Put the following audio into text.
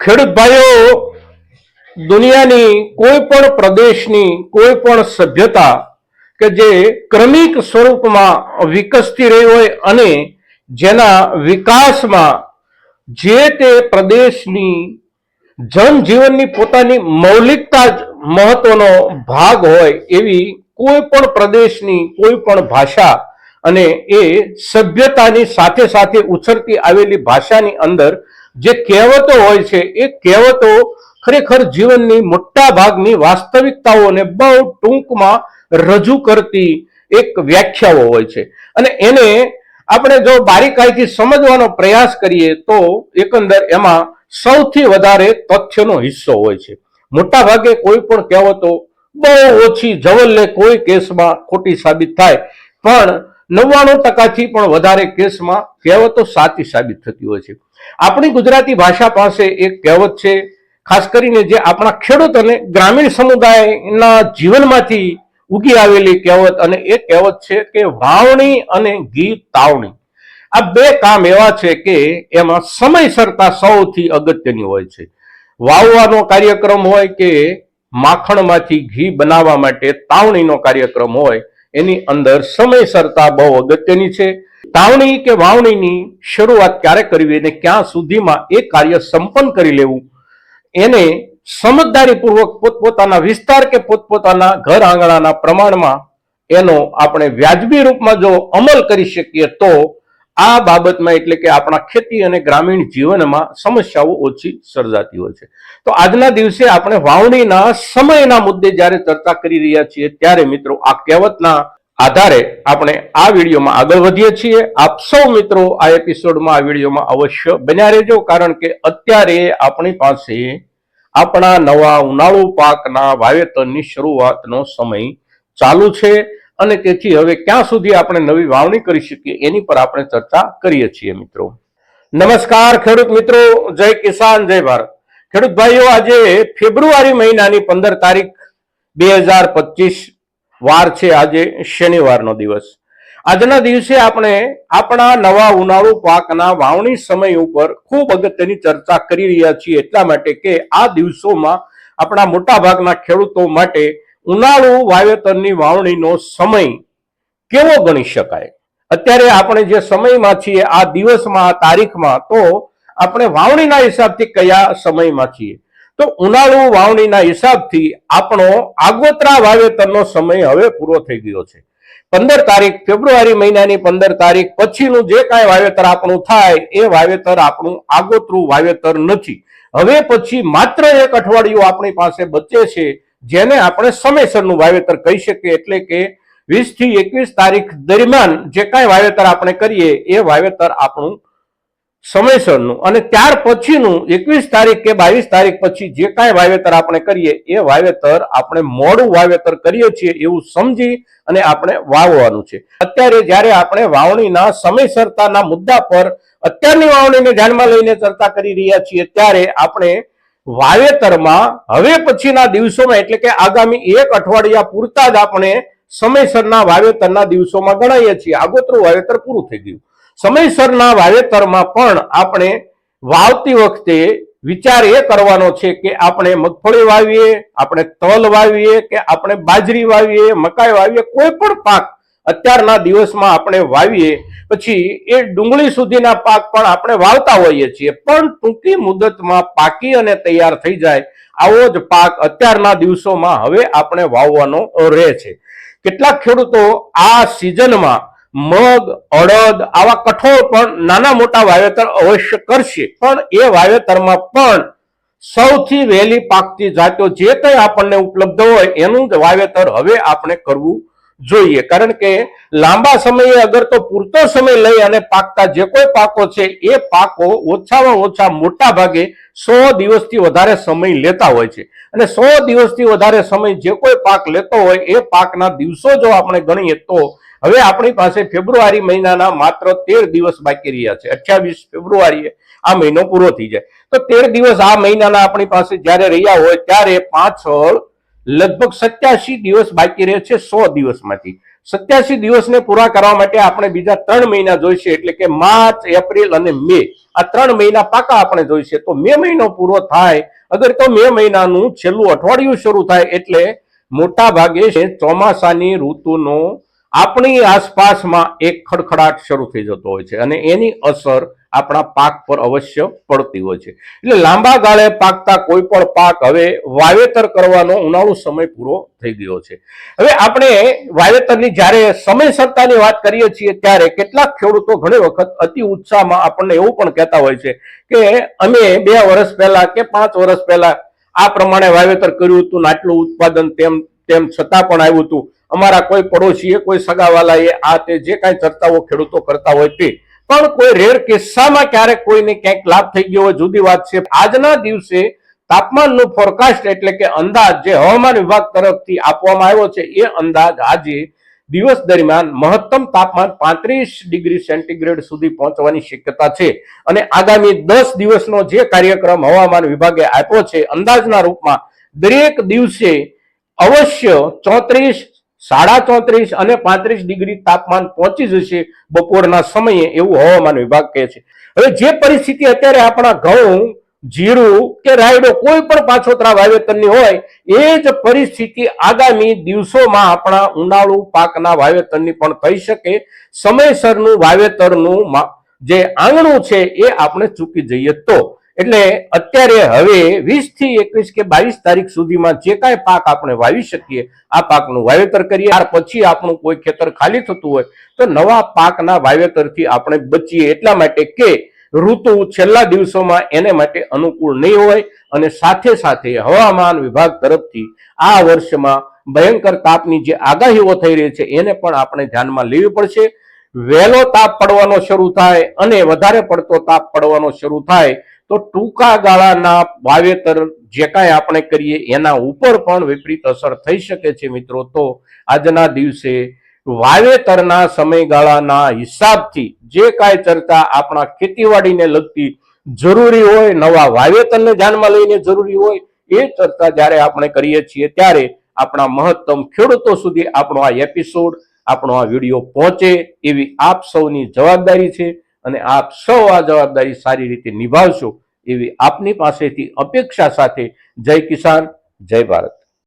ખેડૂત ભાઈઓ દુનિયાની કોઈ પણ પ્રદેશની કોઈ પણ સભ્યતા કે જે ક્રમિક સ્વરૂપમાં વિકસતી રહી હોય અને જેના વિકાસમાં જે તે પ્રદેશની જનજીવનની પોતાની મૌલિકતા જ મહત્વનો ભાગ હોય એવી કોઈ પણ પ્રદેશની કોઈ પણ ભાષા અને એ સભ્યતાની સાથે સાથે ઉછળતી આવેલી ભાષાની અંદર જે કહેવતો હોય છે, એ કહેવતો ખરેખર જીવનની મોટા ભાગની વાસ્તવિકતાઓને બહુ ટૂંકમાં રજૂ કરતી એક વ્યાખ્યાઓ હોય છે. અને એને આપણે જો બારીકાઈથી સમજવાનો પ્રયાસ કરીએ તો એકંદર એમાં સૌથી વધારે તથ્યનો હિસ્સો હોય છે. મોટા ભાગે કોઈ પણ કહેવતો બહુ ઓછી જવલ્લે કોઈ કેસમાં ખોટી સાબિત થાય. પણ નવ્વાણું ટકાથી પણ વધારે કેસમાં કહેવતો સાચી સાબિત થતી હોય છે. આપણી ગુજરાતી ભાષા પાસે એક કહેવત છે, ખાસ કરીને જે આપણા ખેડૂત અને ગ્રામીણ સમુદાયના જીવનમાંથી ઉગી આવેલી કહેવત અને એ કહેવત છે કે વાવણી અને ઘી તાવણી. આ બે કામ એવા છે કે એમાં સમયસરતા સૌથી અગત્યની હોય છે. વાવવાનો કાર્યક્રમ હોય કે માખણમાંથી ઘી બનાવવા માટે તાવણીનો કાર્યક્રમ હોય એની અંદર સમયસરતા બહુ અગત્યની છે. તાવણી કે વાવણીની શરૂઆત ક્યારે કરવી અને ક્યાં સુધીમાં એ કાર્ય સંપન્ન કરી લેવું, એને સમજદારીપૂર્વક પોતપોતાના વિસ્તાર કે પોતપોતાના ઘર આંગણાના પ્રમાણમાં એનો આપણે વ્યાજબી રૂપમાં જો અમલ કરી શકીએ તો આ બાબતમાં એટલે કે આપણા ખેતી અને ગ્રામીણ જીવનમાં સમસ્યાઓ ઓછી સર્જાતી હોય છે. તો આજના દિવસે આપણે વાવણીના સમયના મુદ્દે જ્યારે ચર્ચા કરી રહ્યા છીએ, ત્યારે મિત્રો આ કહેવતના આધારે આપણે આ વિડીયોમાં આગળ વધીએ છીએ. આપ સૌ મિત્રો આ એપિસોડમાં આ વિડીયોમાં અવશ્ય બન્યા રહેજો, કારણ કે અત્યારે આપણી પાસે આપણા નવા ઉનાળુ પાકના વાવેતરની શરૂઆતનો સમય ચાલુ છે. અને તેથી હવે ક્યાં સુધી આપણે નવી વાવણી કરી શકીએ એની પર આપણે ચર્ચા કરીએ છીએ, મિત્રો. નમસ્કાર, ખેડૂત મિત્રો. જય કિસાન, જય ભારત. ખેડૂત ભાઈઓ, આજે ફેબ્રુઆરી મહિનાની પંદર તારીખ બે હજાર પચીસ વાર છે. આજે શનિવારનો દિવસ. આજના દિવસે આપણે આપણા નવા ઉનાળુ પાકના વાવણી સમય ઉપર ખૂબ અગત્યની ચર્ચા કરી રહ્યા છીએ એટલા માટે કે આ દિવસોમાં આપણા મોટા ભાગના ખેડૂતો માટે ઉનાળુ વાવેતરની વાવણીનો સમય કેવો ગણી શકાય? અત્યારે આપણે જે સમયમાં છીએ, આ દિવસમાં, આ તારીખમાં, તો આપણે વાવણીના હિસાબથી કયા સમયમાં છીએ? તો ઉનાળુ વાવણીના હિસાબથી આપણો આગોતરા વાવેતરનો સમય હવે પૂરો થઈ ગયો છે. પંદર તારીખ ફેબ્રુઆરી મહિનાની પંદર તારીખ પછીનું જે કાંઈ વાવેતર આપણું થાય, એ વાવેતર આપણું આગોતરું વાવેતર નથી. હવે પછી માત્ર એક અઠવાડિયું આપણી પાસે બચે છે જેને આપણે સમયસરનું વાવેતર કહી શકીએ, એટલે કે વીસથી એકવીસ તારીખ દરમિયાન જે કાંઈ વાવેતર આપણે કરીએ, એ વાવેતર આપણું સમયસરનું. અને ત્યાર પછીનું એકવીસ તારીખ કે બાવીસ તારીખ પછી જે કાંઈ વાવેતર આપણે કરીએ, એ વાવેતર આપણે મોડું વાવેતર કરીએ છીએ એવું સમજી અને આપણે વાવવાનું છે. અત્યારે જ્યારે આપણે વાવણીના સમયસરતાના મુદ્દા પર અત્યારની વાવણીને ધ્યાનમાં લઈને ચર્ચા કરી રહ્યા છીએ, ત્યારે આપણે વાવેતરમાં હવે પછીના દિવસોમાં, એટલે કે આગામી એક અઠવાડિયા પૂરતા જ આપણે સમયસરના વાવેતરના દિવસોમાં ગણાઈએ છીએ. આગોતરું વાવેતર પૂરું થઈ ગયું. સમયસરના વાવેતરમાં પણ આપણે વાવતી વખતે વિચાર એ કરવાનો છે કે આપણે મગફળી વાવીએ, આપણે તલ વાવીએ, કે આપણે બાજરી વાવીએ, મકાઈ વાવીએ, કોઈ પણ પાક અત્યારના દિવસમાં આપણે વાવીએ, પછી એ ડુંગળી સુધીના પાક પણ આપણે વાવતા હોઈએ છીએ. પણ ટૂંકી મુદતમાં પાકી અને તૈયાર થઈ જાય આવો જ પાક અત્યારના દિવસોમાં હવે આપણે વાવવાનો રહે છે. કેટલાક ખેડૂતો આ સિઝનમાં મગ, અડદ આવા કઠોળ પણ નાના મોટા વાવેતર અવશ્ય કરશે. પણ એ વાવેતરમાં પણ સૌથી વહેલી પાકતી જાતો જે કંઈ આપણને ઉપલબ્ધ હોય એનું જ વાવેતર હવે આપણે કરવું જોઈએ. કારણ કે લાંબા સમયે અગર તો પૂરતો સમય લઈ અને પાકતા જે કોઈ પાકો છે, એ પાકો ઓછામાં ઓછા મોટા ભાગે સો દિવસથી વધારે સમય લેતા હોય છે. અને સો દિવસથી વધારે સમય જે કોઈ પાક લેતો હોય, એ પાકના દિવસો જો આપણે ગણીએ તો હવે આપણી પાસે ફેબ્રુઆરી મહિનાના માત્ર તેર દિવસ બાકી રહ્યા છે. અઠ્યાવીસ ફેબ્રુઆરીએ આ મહિનો પૂરો થઈ જાય. તો તેર દિવસ આ મહિનાના આપણી પાસે જ્યારે રહ્યા હોય, ત્યારે પાછળ લગભગ સત્યાસી દિવસ બાકી રહે છે સો દિવસમાંથી. સત્યાસી દિવસને પૂરા કરવા માટે આપણે બીજા ત્રણ મહિના જોઈશે, એટલે કે માર્ચ, એપ્રિલ અને મે. આ ત્રણ મહિના પાકા આપણે જોઈશે. તો મે મહિનો પૂરો થાય. અગર તો મે મહિનાનું છેલ્લું અઠવાડિયું શરૂ થાય, એટલે મોટા ભાગે ચોમાસાની ઋતુનો આપણી આસપાસમાં એક ખડખડાટ શરૂ થઈ જતો હોય છે અને એની અસર આપણા પાક પર અવશ્ય પડતી હોય છે. એટલે લાંબા ગાળે પાકતા કોઈ પણ પાક હવે વાવેતર કરવાનો ઉનાળુ સમય પૂરો થઈ ગયો છે. હવે આપણે વાવેતરની જ્યારે સમયસરતાની વાત કરીએ છીએ ત્યારે કેટલાક ખેડૂતો ઘણી વખત અતિ ઉત્સાહમાં આપણને એવું પણ કહેતા હોય છે કે અમે બે વર્ષ પહેલા કે પાંચ વર્ષ પહેલા આ પ્રમાણે વાવેતર કર્યું હતું આટલું ઉત્પાદન તેમ તેમ છતાં પણ આવ્યું હતું. અમારા કોઈ પડોશીએ, કોઈ સગાવાલાએ આ તે જે કાંઈ ચર્ચાઓ ખેડૂતો કરતા હોય તે. પણ કોઈ રેર કિસ્સામાં ક્યારેક કોઈને ક્યાંક લાભ થઈ ગયો હોય, જુદી વાત છે. આજના દિવસે તાપમાનનું ફોરકાસ્ટ એટલે કે અંદાજ જે હવામાન વિભાગ તરફથી આપવામાં આવ્યો છે, એ અંદાજ આજે દિવસ દરમિયાન મહત્તમ તાપમાન પાંત્રીસ ડિગ્રી સેન્ટીગ્રેડ સુધી પહોંચવાની શક્યતા છે. અને આગામી દસ દિવસનો જે કાર્યક્રમ હવામાન વિભાગે આપ્યો છે, અંદાજના રૂપમાં દરેક દિવસે અવશ્ય ચોત્રીસ સાડા ચોત્રીસ અને પાંત્રીસ ડિગ્રી તાપમાન પહોંચી જશે બપોરના સમયે એવું હવામાન વિભાગ કહે છે. હવે જે પરિસ્થિતિ અત્યારે આપણા ઘઉં, જીરું કે રાયડો કોઈ પણ પાછોતરા વાવેતરની હોય, એ જ પરિસ્થિતિ આગામી દિવસોમાં આપણા ઉનાળુ પાકના વાવેતરની પણ થઈ શકે. સમયસરનું વાવેતરનું જે આંગણું છે એ આપણે ચૂકી જઈએ તો. એટલે અત્યારે હવે વીસથી એકવીસ કે બાવીસ તારીખ સુધીમાં જે કાંઈ પાક આપણે વાવી શકીએ, આ પાકનું વાવેતર કરીએ. ત્યાર પછી આપણું કોઈ ખેતર ખાલી થતું હોય તો નવા પાકના વાવેતરથી આપણે બચીએ એટલા માટે કે ઋતુ છેલ્લા દિવસોમાં એને માટે અનુકૂળ નહીં હોય અને સાથે સાથે હવામાન વિભાગ તરફથી આ વર્ષમાં ભયંકર તાપની જે આગાહીઓ થઈ રહી છે એને પણ આપણે ધ્યાનમાં લેવી પડશે. વહેલો તાપ પડવાનો શરૂ થાય અને વધારે પડતો તાપ પડવાનો શરૂ થાય તો ટૂંકા ગાળાના વાવેતર જે કાંઈ આપણે કરીએ એના ઉપર પણ વિપરીત અસર થઈ શકે છે મિત્રો. તો આજના દિવસે વાવેતરના સમયગાળાના હિસાબથી જે કાંઈ ચર્ચા આપણા ખેતીવાડીને લગતી જરૂરી હોય, નવા વાવેતરને ધ્યાનમાં લઈને જરૂરી હોય, એ ચર્ચા જ્યારે આપણે કરીએ છીએ ત્યારે આપણા મહત્તમ ખેડૂતો સુધી આપણો આ એપિસોડ આપણો આ વીડિયો પહોંચે એવી આપ સૌની જવાબદારી છે. અને આપ સૌ આ જવાબદારી સારી રીતે નિભાવશો એવી આપની પાસેથી અપેક્ષા સાથે જય કિસાન, જય ભારત.